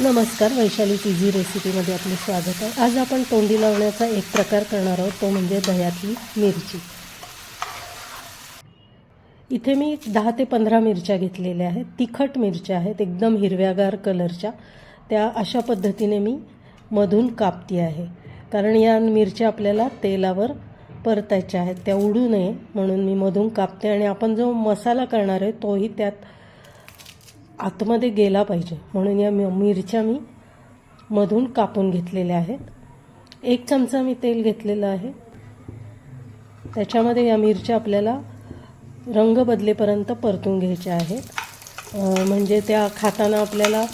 नमस्कार वैशाली इझी रेसिपीमध्ये आपले स्वागत आहे. आज आपण तोंडी लावण्याचा एक प्रकार करणार आहोत तो म्हणजे दह्यातली मिरची. इथे मी दहा ते पंधरा मिरच्या घेतलेल्या आहेत. तिखट मिरच्या आहेत एकदम हिरव्यागार कलरच्या. त्या अशा पद्धतीने मी मधून कापती आहे. कारण या मिरच्या आपल्याला तेलावर परतायच्या आहेत. त्या उडू नये म्हणून मी मधून कापते. आणि आपण जो मसाला करणार आहे तोही त्यात आतमध्ये गेला पाहिजे. म्हणून या मिरच्या मी मधून कापून घेतलेल्या आहेत. एक चमचा मी तेल घेतलेलं आहे. त्याच्यामध्ये या मिरच्या आपल्याला रंग बदलेपर्यंत परतून घ्यायच्या आहेत. म्हणजे त्या खाताना आपल्याला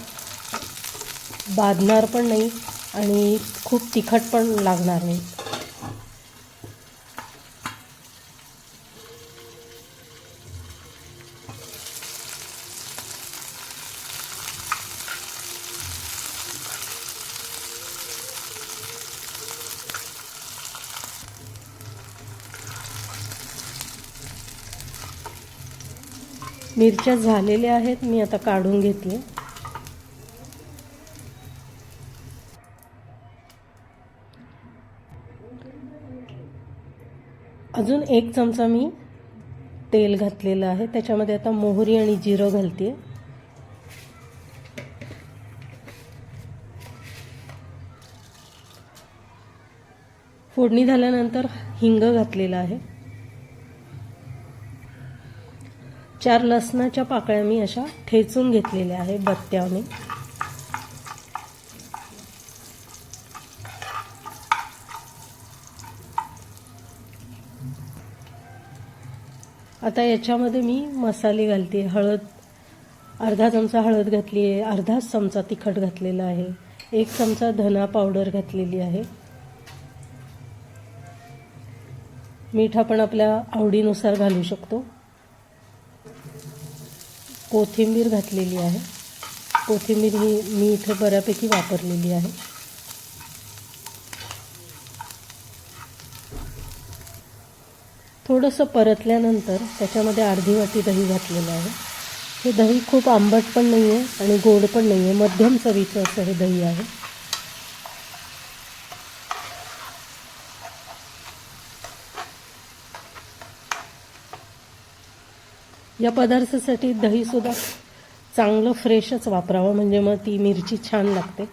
बाधणार पण नाही आणि खूप तिखट पण लागणार नाही. मिरच्या झालेल्या आहेत मी आता काढून घेते. अजून एक चमचा मी तेल घातलेलं आहे त्याच्यामध्ये आता मोहरी आणि जिरं घालते. फोडणी झाल्यानंतर हिंग घातलेलं आहे. चार लसणाच्या पाकळ्या मी अशा ठेचून घेतलेल्या आहे बत्त्याने आता याच्यामध्ये मी मसाले घालते. हळद अर्धा चमचा हळद घातली आहे अर्धाच चमचा तिखट घातलेला आहे एक चमचा धना पावडर घातलेली आहे. मीठ आपण आपल्या आवडीनुसार घालू शकतो. कोथिंबीर घातलेली आहे. कोथिंबीर ही मी इथे बऱ्यापैकी वापरलेली आहे. थोडंसं परतल्यानंतर त्याच्यामध्ये अर्धी वाटी दही घातलेलं आहे. हे दही खूप आंबट पण नाही आहे आणि गोड पण नाही आहे मध्यम चवीचं असं हे दही आहे. या पदार्थासाठी दहीसुद्धा चांगलं फ्रेशच वापरावं म्हणजे मग ती मिरची छान लागते.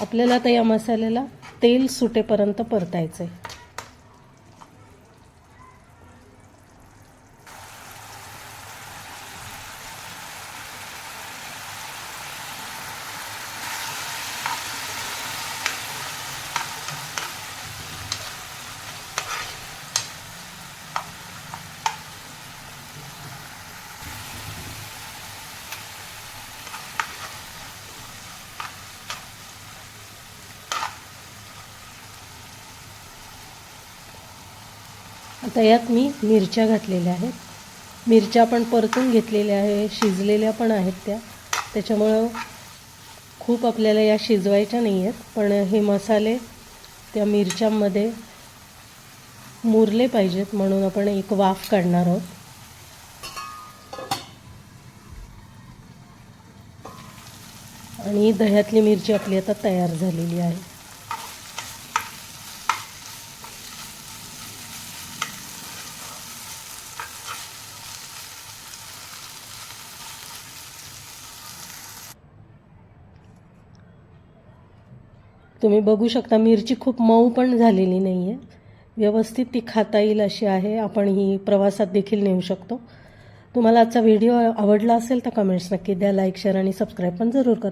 आपल्याला आता या मसाल्याला तेल सुटेपर्यंत परतायचं आहे आता यात मी मिरच्या घातलेल्या आहेत. मिरच्या पण परतून घेतलेल्या आहे शिजलेल्या पण आहेत त्या. त्याच्यामुळं खूप आपल्याला या शिजवायच्या नाही आहेत पण हे मसाले त्या मिरच्यांमध्ये मुरले पाहिजेत म्हणून आपण एक वाफ काढणार आहोत. आणि दह्यातली मिरची आपली आता तयार झालेली आहे. तुम्ही बघू शकता मिरची खूप मऊ पण झालेली नाही आहे व्यवस्थित ती खाता येईल अशी आहे. आपण ही प्रवासात देखील नेऊ शकतो. तुम्हाला आजचा व्हिडिओ आवडला असेल तर कमेंट्स नक्की द्या लाईक शेअर आणि सबस्क्राईब पण जरूर करा.